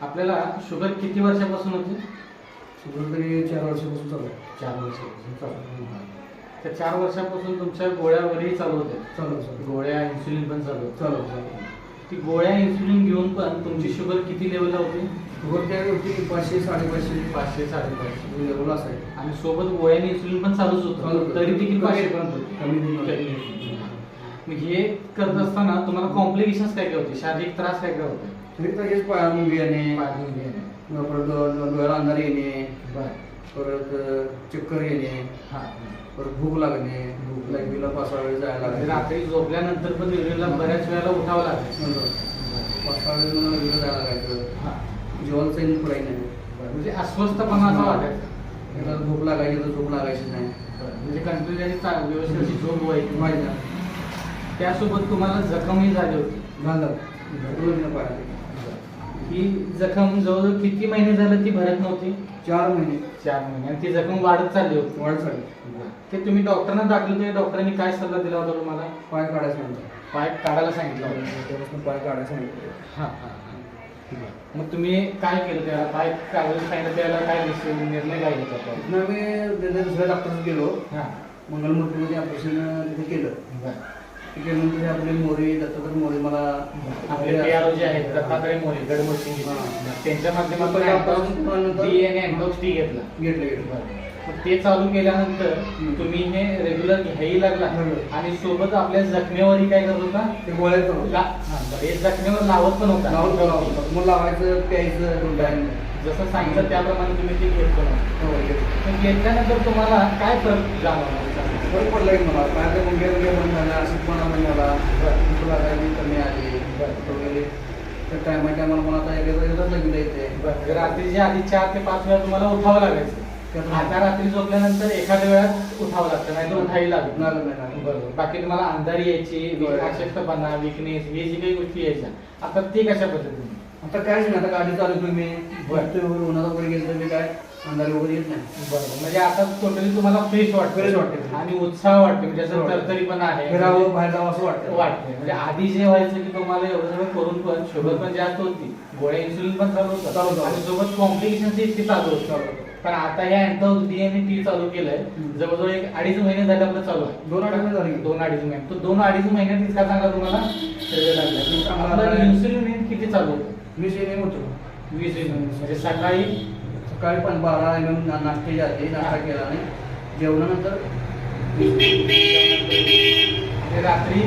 आपल्याला शुगर किती वर्षापासून होती? शुगर तरी चार वर्षापासून चालू आहे. चार वर्षापासून चालू त्या चार वर्षापासून तुमच्या गोळ्या वगैरे चालू होत्या. चालू गोळ्या इन्सुलिन पण चालू होतं चालू ती गोळ्या इन्सुलिन घेऊन पण तुमची शुगर किती लेवलला होती? शुगर त्यावेळी होती पाचशे साडेपाचशे. पाचशे साडेपाचशे. लेवल असाय आणि सोबत गोळ्याने इन्सुलिन पण चालूच चालू होतं. होतं. तरी देखील कमी- पाचशे होती. कमी होतं. मग हे करत असताना तुम्हाला कॉम्प्लिकेशन्स काय काय होते? शारीरिक त्रास काय काय होते? हेच पाया मुंगी येणे येणे. परत डो- डोळ्याला अंधार येणे. परत अं, चक्कर येणे हा. परत भूक लागणे भूक लागलीला पाच सहा वेळ जायला म्हणजे लागले रात्री झोपल्यानंतर पण विहिरीला बऱ्याच वेळेला उठावं लागेल पाच सहा वेळ मला वेगळं जायला लागायचं. हा. जेवण पुराई नाही म्हणजे अस्वस्थपणा असं वाटायचं. एकदा झोप लागायची तर झोप लागायची नाही. म्हणजे कंटिन्यू व्यवस्थित अशी झोप व्हायची. माहिती ना त्यासोबत तुम्हाला जखमही झाली होती. ही जखम जवळजवळ किती महिने झालं ती भरत नव्हती? चार महिने. चार महिने. आणि ती जखम वाढत चालली होती. वाढ झाली ते तुम्ही डॉक्टरांना दाखल ते डॉक्टरांनी काय सल्ला दिला होता तुम्हाला? पाय काढायचं नंतर पाय काढायला सांगितलं होतं. त्यापासून पाय काढायचं सांगितलं. हा, हा, हा. मग तुम्ही काय केलं त्याला? पाय काढायला सांगितलं त्याला काय निर्णय काय घेतला तिथे दुसऱ्या डॉक्टरकडे गेलो. हा. मंगलमूर्तीमध्ये ऑपरेशन तिथे केलं. ते आपले मोरे दत्तात्रय मोरे मला आपले PRO जे आहेत दत्तात्रय मोरे गडमुळशी हा. त्यांच्या माध्यमातून पहिला operation केल्यानंतर- डी आणि अँटॉक्स टी घेतला घेतलं घेतलं बरं. मग ते चालू केल्यानंतर. तुम्ही हे रेग्युलर घ्यायला लागला. आणि सोबत आपल्या जखमेवरही काय करत होता? ते गोळ्या करून ला- हा. हे जखमेवर लावत पण होता. लावून लावून मग लावायचं प्यायचं जसं सांगितलं त्याप्रमाणे तुम्ही ते घेत पण होता. हो घेतलं. पण घेतल्यानंतर तुम्हाला काय फरक जाणवला? फरक पडला की मला. पायाचा मुंग्या मुंग्या बंद झाला अशक्तपणा बंद झाला. भूक लागायची कमी आली. वगैरे. तर टायमा टायमाला मला आता एकदा एकदाच लागली येते. रात्रीच्या आधी चार ते पाच वेळा तुम्हाला उठावं लागायचं. आता रात्री झोपल्यानंतर एखाद्या वेळात उठावं लागतं नाही तर उठावी लागत लागत नाही. बरोबर बाकी तुम्हाला अंधारी यायची बरोबर. अशक्तपणा विकनेस हे जी काही गोष्टी यायच्या आता ते कशा पद्धतीने आता कायच नाही आता गाडी चालू तुम्ही बरं. वगैरे उन्हाचा वगैरे गेलं तर मी काय अंधारी वगैरे येत नाही बरोबर म्हणजे आता टोटली तुम्हाला फ्रेश वाटतं Fresh वाटतं. आणि उत्साह वाटतो म्हणजे असं वाटतं. तरतरी पण आहे फिरावं बाहेर जावं असं वाटतं वाटते म्हणजे आधी जे व्हायचं की तुम्हाला एवढं सगळं करून पण शुगर पण जास्त होती गोळ्या इन्सुलिन पण चालू चालू होतं होतं. आणि सोबत कॉम्प्लिकेशन इतकी चालू होतं. पण आता या अँटॉक्स डी आणि टी चालू केलंय. जवळजवळ एक अडीच महिने झाले आपलं चालू आहे. दोन अडीच महिने झाले. दोन अडीच महिने. तो दोन अडीच महिन्यात इतका चांगला तुम्हाला. इन्सुलिन किती चालू होतं वीस एम होतो. वीस युनिट म्हणजे सकाळी सकाळी पण बारा एम एम नाश्ते जाते नाश्ता केला आणि जेवणानंतर रात्री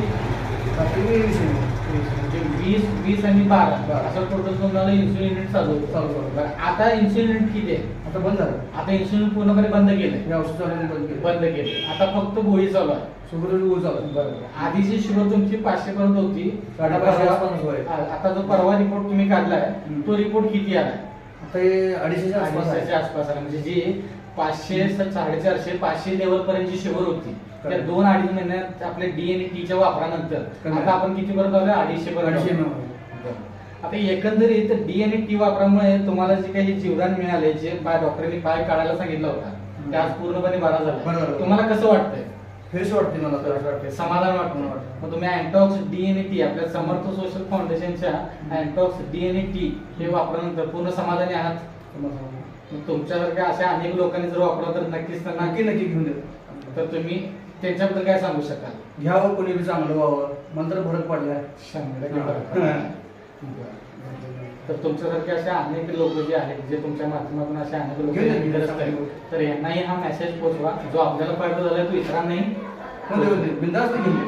रात्री वीस एम. म्हणजे वीस वीस आणि बारा. असं टोटल तुम्हाला इन्सुलिन युनिट चालू. चालू. बरं, आता इन्सुलिन युनिट किती आहे? आता बंद झालं. आता इन्सुलिन पूर्णपणे बंद केलंय. हे औषध चालू बंद केलं बंद केलं आता फक्त गोळी चालू आहे. शुगर झालं बरोबर आधीची शुगर तुमची पाचशे पर्यंत होती. साडेपाचशे आता आसपास होय. परवा- आता जो परवा रिपोर्ट तुम्ही काढलाय हम्म. तो रिपोर्ट किती आलाय आता हे अडीचशेच्या आसपास आहे. आसपास आला म्हणजे जी पाचशे साडेचारशे पाचशे लेवल पर्यंतची शुगर होती. त्या. दोन अडीच महिन्यात आपल्या डी आणि टीच्या वापरानंतर. आता आपण किती पर्यंत आलोय अडीचशे पर्यंत. आता एकंदरीत डी आणि टी वापरामुळे तुम्हाला जे काही जीवदान मिळाले जे पाय डॉक्टरांनी पाय काढायला सांगितलं होता ते आज पूर्णपणे बरा झाला. तुम्हाला कसं वाटतंय? फ्रेश वाटते मला तर वाटतंय. समाधान वाटतं वाटतं. मग तुम्ही अँटॉक्स डी आणि टी आपल्या समर्थ सोशल फाउंडेशनच्या अँटॉक्स डी आणि टी हे वापरल्यानंतर पूर्ण समाधानी आहात? मग तुमच्यासारख्या अशा अनेक लोकांनी जर वापरलं तर नक्कीच त्यांना नक्की नक्की घेऊन देतो तर तुम्ही त्यांच्याबद्दल काय सांगू शकाल? घ्यावं कोणी बी चांगलं व्हावं. मंत्र फरक पडलाय शंभर टक्के फरक पडला. बरं. तर तुमच्यासारखे अशा अनेक लोक जे आहेत जे तुमच्या माध्यमातून असे अनेक लोक घेऊन ये. तर यांनाही हा मेसेज पोचवा. जो आपल्याला फायदा झालाय तो इतरांनाही बिंदास्त घेऊन ये.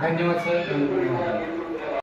धन्यवाद सर